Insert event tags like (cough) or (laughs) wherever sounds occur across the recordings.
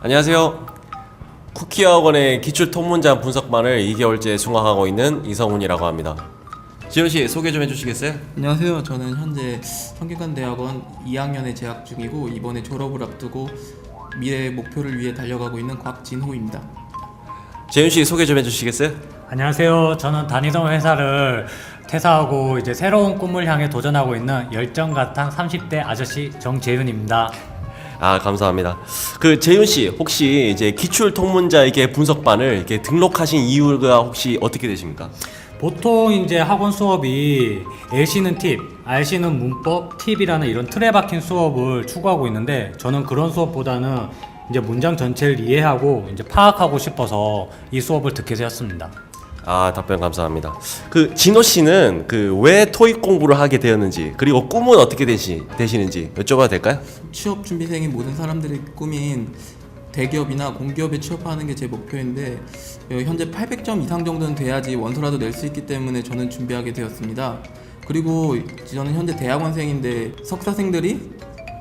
안녕하세요. 쿠키학원의 기출 통문자 분석반을 2개월째 수강하고 있는 이성훈이라고 합니다. 지현 씨 소개 좀 해주시겠어요? 안녕하세요. 저는 현재 성균관대학원 2학년에 재학 중이고 이번에 졸업을 앞두고 미래의 목표를 위해 달려가고 있는 곽진호입니다. 재윤 씨 소개 좀 해주시겠어요? 안녕하세요. 저는 다니던 회사를 퇴사하고 이제 새로운 꿈을 향해 도전하고 있는 열정 가탕 30대 아저씨 정재윤입니다. 아 감사합니다. 그 재윤 씨 혹시 이제 기출 통문자 이게 분석반을 이렇게 등록하신 이유가 혹시 어떻게 되십니까? 보통 이제 학원 수업이 L씨는 팁, R씨는 문법, 팁이라는 이런 틀에 박힌 수업을 추구하고 있는데 저는 그런 수업보다는 이제 문장 전체를 이해하고 이제 파악하고 싶어서 이 수업을 듣게 되었습니다. 아 답변 감사합니다. 그 진호 씨는 그 왜 토익 공부를 하게 되었는지 그리고 꿈은 어떻게 되시 되시는지 여쭤봐도 될까요? 취업 준비생인 모든 사람들의 꿈인 대기업이나 공기업에 취업하는 게 제 목표인데 어, 현재 800점 이상 정도는 돼야지 원서라도 낼 수 있기 때문에 저는 준비하게 되었습니다. 그리고 저는 현재 대학원생인데 석사생들이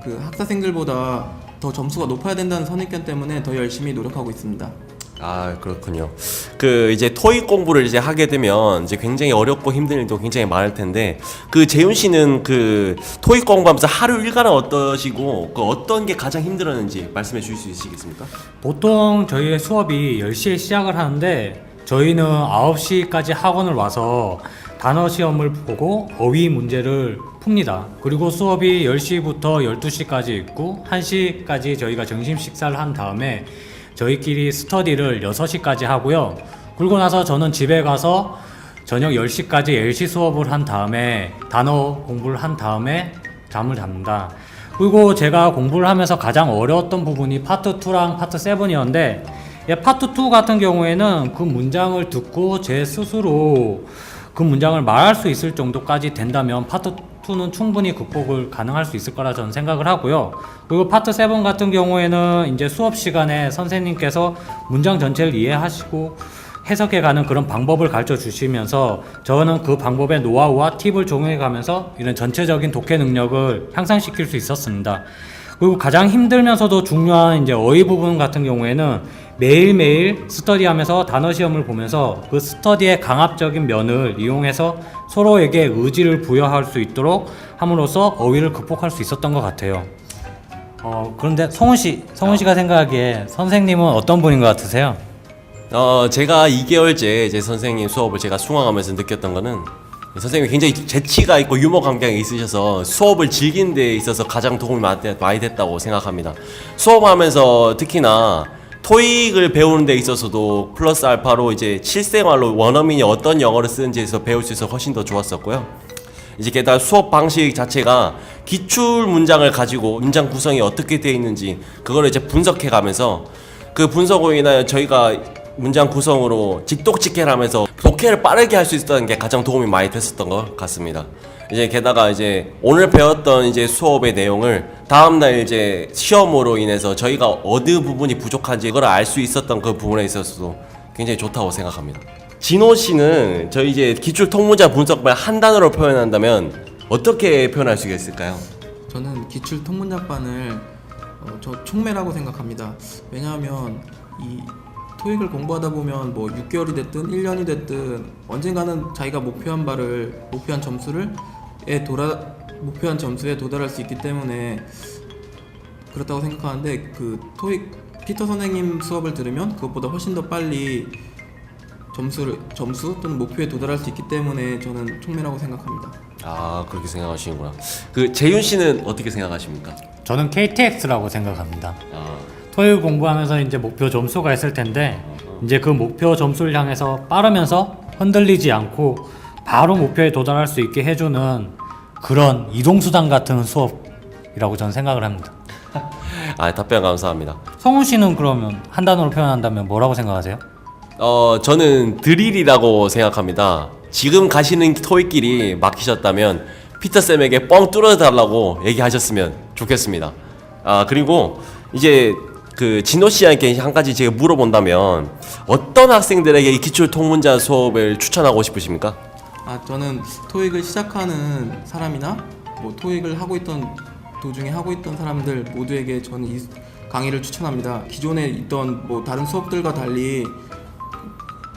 그 학사생들보다 더 점수가 높아야 된다는 선입견 때문에 더 열심히 노력하고 있습니다. 아 그렇군요. 그 이제 토익 공부를 이제 하게 되면 이제 굉장히 어렵고 힘든 일도 굉장히 많을 텐데 그 재윤 씨는 그 토익 공부하면서 하루 일과는 어떠시고 그 어떤 게 가장 힘들었는지 말씀해 주실 수 있으시겠습니까? 보통 저희의 수업이 10시에 시작을 하는데 저희는 9시까지 학원을 와서 단어 시험을 보고 어휘 문제를 풉니다. 그리고 수업이 10시부터 12시까지 있고 1시까지 저희가 점심 식사를 한 다음에 저희끼리 스터디를 6시까지 하고요. 그리고 나서 저는 집에 가서 저녁 10시까지 LC 수업을 한 다음에 단어 공부를 한 다음에 잠을 잡니다. 그리고 제가 공부를 하면서 가장 어려웠던 부분이 파트 2랑 파트 7이었는데 예, 파트 2 같은 경우에는 그 문장을 듣고 제 스스로 그 문장을 말할 수 있을 정도까지 된다면 파트 2는 충분히 극복을 가능할 수 있을 거라 저는 생각을 하고요. 그리고 파트 7 같은 경우에는 이제 수업 시간에 선생님께서 문장 전체를 이해하시고 해석해가는 그런 방법을 가르쳐 주시면서 저는 그 방법의 노하우와 팁을 적용해가면서 이런 전체적인 독해 능력을 향상시킬 수 있었습니다. 그리고 가장 힘들면서도 중요한 이제 어휘 부분 같은 경우에는 매일매일 스터디하면서 단어 시험을 보면서 그 스터디의 강압적인 면을 이용해서 서로에게 의지를 부여할 수 있도록 함으로써 어휘를 극복할 수 있었던 것 같아요. 어, 그런데 성훈 씨, 성훈 씨가 생각하기에 선생님은 어떤 분인 것 같으세요? 어 제가 2개월째 제 선생님 수업을 제가 수강하면서 느꼈던 거는 선생님이 굉장히 재치가 있고 유머 감각이 있으셔서 수업을 즐기는 데 있어서 가장 도움이 많이 됐다고 생각합니다. 수업하면서 특히나 토익을 배우는 데 있어서도 플러스 알파로 이제 실생활로 원어민이 어떤 영어를 쓰는지에서 배울 수 있어서 훨씬 더 좋았었고요. 이제 게다가 수업 방식 자체가 기출 문장을 가지고 문장 구성이 어떻게 되어 있는지 그거를 이제 분석해 가면서 그 분석으로 인하여 저희가 문장 구성으로 직독직해를 하면서 독해를 빠르게 할 수 있었던 게 가장 도움이 많이 됐었던 것 같습니다. 이제 게다가 이제 오늘 배웠던 이제 수업의 내용을 다음날 이제 시험으로 인해서 저희가 어느 부분이 부족한지 그걸 알 수 있었던 그 부분에 있어서도 굉장히 좋다고 생각합니다. 진호 씨는 저희 이제 기출 통문자 분석만 한 단어로 표현한다면 어떻게 표현할 수가 있을까요? 저는 기출 통문장반을 어, 저 총매라고 생각합니다. 왜냐하면 이 토익을 공부하다 보면 뭐 6개월이 됐든 1년이 됐든 언젠가는 자기가 목표한 바를 목표한 점수를 에 돌아 목표한 점수에 도달할 수 있기 때문에 그렇다고 생각하는데 그 토익 피터 선생님 수업을 들으면 그것보다 훨씬 더 빨리 점수를 점수 또는 목표에 도달할 수 있기 때문에 저는 총매라고 생각합니다. 아 그렇게 생각하시는구나. 그 재윤 씨는 어떻게 생각하십니까? 저는 KTX라고 생각합니다. 아, 토익 공부하면서 이제 목표 점수가 있을 텐데 이제 그 목표 점수를 향해서 빠르면서 흔들리지 않고 바로 목표에 도달할 수 있게 해주는 그런 이동수단 같은 수업이라고 저는 생각을 합니다. (laughs) 아 답변 감사합니다. 성훈 씨는 그러면 한 단어로 표현한다면 뭐라고 생각하세요? 어 저는 드릴이라고 생각합니다. 지금 가시는 토익길이 막히셨다면 피터 쌤에게 뻥 뚫어 달라고 얘기하셨으면 좋겠습니다. 아 그리고 이제 그 진호 씨한테 한 가지 제가 물어본다면 어떤 학생들에게 이 기출 통문자 수업을 추천하고 싶으십니까? 아 저는 토익을 시작하는 사람이나 뭐 토익을 하고 있던 도중에 하고 있던 사람들 모두에게 저는 이 강의를 추천합니다. 기존에 있던 뭐 다른 수업들과 달리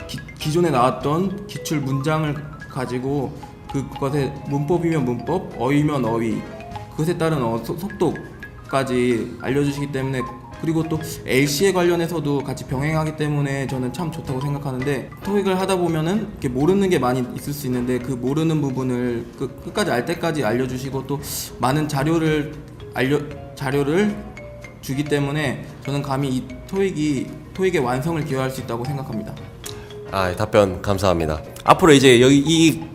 기, 기존에 나왔던 기출 문장을 가지고 그것의 문법이면 문법, 어휘면 어휘, 그것에 따른 어, 소- 속도까지 알려주시기 때문에 그리고 또 LC에 관련해서도 같이 병행하기 때문에 저는 참 좋다고 생각하는데 토익을 하다 보면은 이렇게 모르는 게 많이 있을 수 있는데 그 모르는 부분을 끝, 끝까지 알 때까지 알려주시고 또 많은 자료를 알려 자료를 주기 때문에 저는 감히 이 토익이 토익의 완성을 기여할 수 있다고 생각합니다. 아 답변 감사합니다. 앞으로 이제 여기 이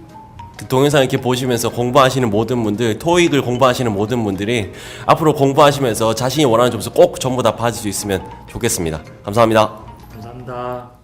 동영상 이렇게 보시면서 공부하시는 모든 분들, 토익을 공부하시는 모든 분들이 앞으로 공부하시면서 자신이 원하는 점수 꼭 전부 다 받을 수 있으면 좋겠습니다. 감사합니다. 감사합니다.